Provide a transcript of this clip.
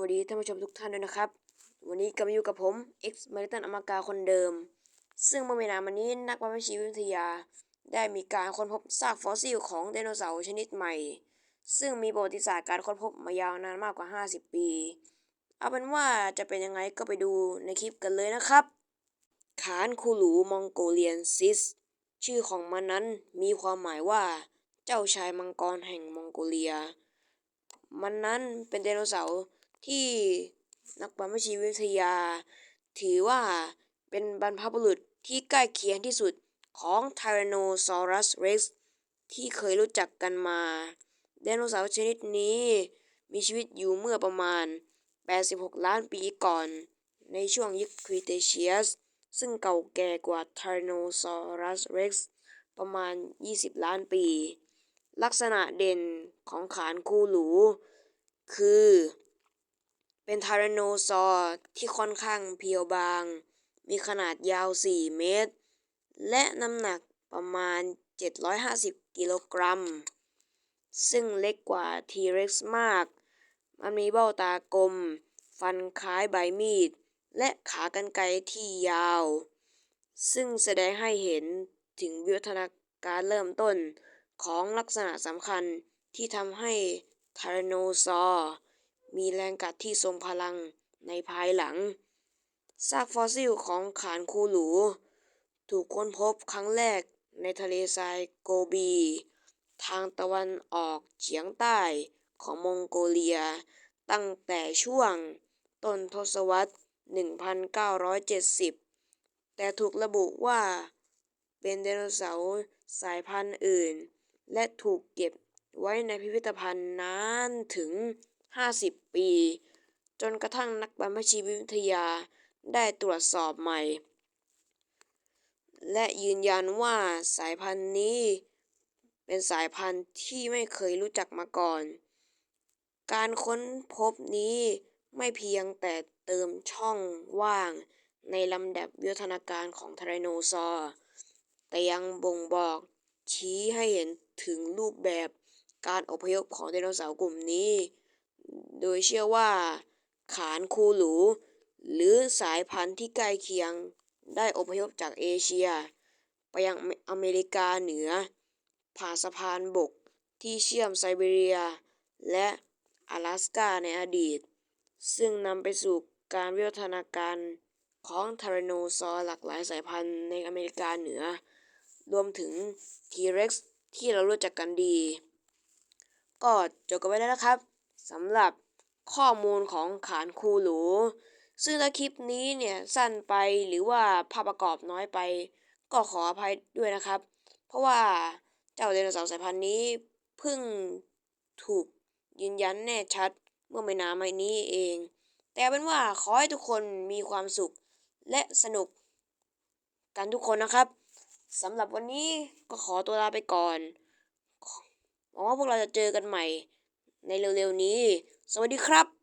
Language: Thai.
วัสดีท่านผู้ชมทุกท่านด้วยนะครับ วันนี้กลับมาอยู่กับผม X มาริตันอมากาคนเดิม ซึ่งเมื่อไม่นานมานี้นักวิทยวิทยา ได้มีการค้นพบซากฟอสซิลของไดโนเสาร์ชนิดใหม่ ซึ่งมีประวัติศาสตร์การค้นพบมายาวนานมากกว่า 50 ปี เอาเป็นว่าจะเป็นยังไงก็ไปดูในคลิปกันเลยนะครับ ขานคูหลูมองโกเลียนซิส ชื่อของมันนั้นมีความหมายว่า เจ้าชายมังกรแห่งมองโกเลีย มันนั้นเป็นไดโนเสาร์ ที่นักบรรพชีวิทยา ถือว่าเป็นบรรพบุรุษที่ใกล้เคียงที่สุดของ Tyrannosaurus Rex ที่เคยรู้จักกันมาไดโนเสาร์ชนิดนี้มีชีวิตอยู่เมื่อประมาณ 86 ล้านปีก่อน ในช่วงยุคครีเทเชียส ซึ่งเก่าแก่กว่า Tyrannosaurus Rex ประมาณ 20 ล้านปี ลักษณะเด่นของขานคูหลู คือ เป็นไทแรนโนซอร์ที่ค่อนข้างเพียวบาง มีขนาดยาว 4 เมตร และน้ำหนักประมาณ 750 กิโลกรัม ซึ่งเล็กกว่า T-Rex มาก มันมีเบ้าตากลม ฟันคล้ายใบมีด และขากรรไกรที่ยาว ซึ่งแสดงให้เห็นถึงวิวัฒนาการเริ่มต้นของลักษณะสำคัญที่ทำให้ไทแรนโนซอร์ มีแรงกัดที่ทรงพลังในภายหลัง ซากฟอสซิลของขานคูหลู ถูกค้นพบครั้งแรกในทะเลทรายโกบี ทางตะวันออกเฉียงใต้ของมองโกเลีย ตั้งแต่ช่วงต้นทศวรรษ 1970 แต่ถูกระบุว่าเป็นไดโนเสาร์สายพันธุ์อื่น และถูกเก็บไว้ในพิพิธภัณฑ์นานถึง 50 ปี จนกระทั่งนักบรรพชีวิทยาได้ตรวจสอบใหม่ และยืนยันว่าสายพันธุ์นี้เป็นสายพันธุ์ที่ไม่เคยรู้จักมาก่อน การค้นพบนี้ไม่เพียงแต่เติมช่องว่างในลำดับวิวัฒนาการของไทรโนซอร์ แต่ยังบ่งบอกชี้ให้เห็นถึงรูปแบบการอพยพของไดโนเสาร์กลุ่มนี้ โดยเชื่อว่าขานคูหลูหรือสายพันธุ์ที่ใกล้เคียงได้อพยพจากเอเชีย ไปยังอเมริกาเหนือ ผ่านสะพานบกที่เชื่อมไซบีเรีย และ阿拉สกาในอดีต ซึ่งนำไปสู่การวิวัฒนาการของทแรนโนซอร์หลากหลายสายพันธุ์ในอเมริกาเหนือ รวมถึง T-Rex ที่เรารู้จักกันดี ก็จบกันไปแล้วนะครับ สำหรับข้อมูลของขานคูหลูซึ่งถ้าคลิปนี้เนี่ยสั้นไปหรือว่าภาพประกอบน้อยไป ก็ขออภัยด้วยนะครับ เพราะว่าเจ้าไดโนเสาร์สายพันธุ์นี้เพิ่งถูกยืนยันแน่ชัดเมื่อไม่นานมานี้เอง แต่เป็นว่าขอให้ทุกคนมีความสุขและสนุกกันทุกคนนะครับสำหรับวันนี้ก็ขอตัวลาไปก่อนหวังว่าพวกเราจะเจอกันใหม่ ในเร็วๆนี้ สวัสดีครับ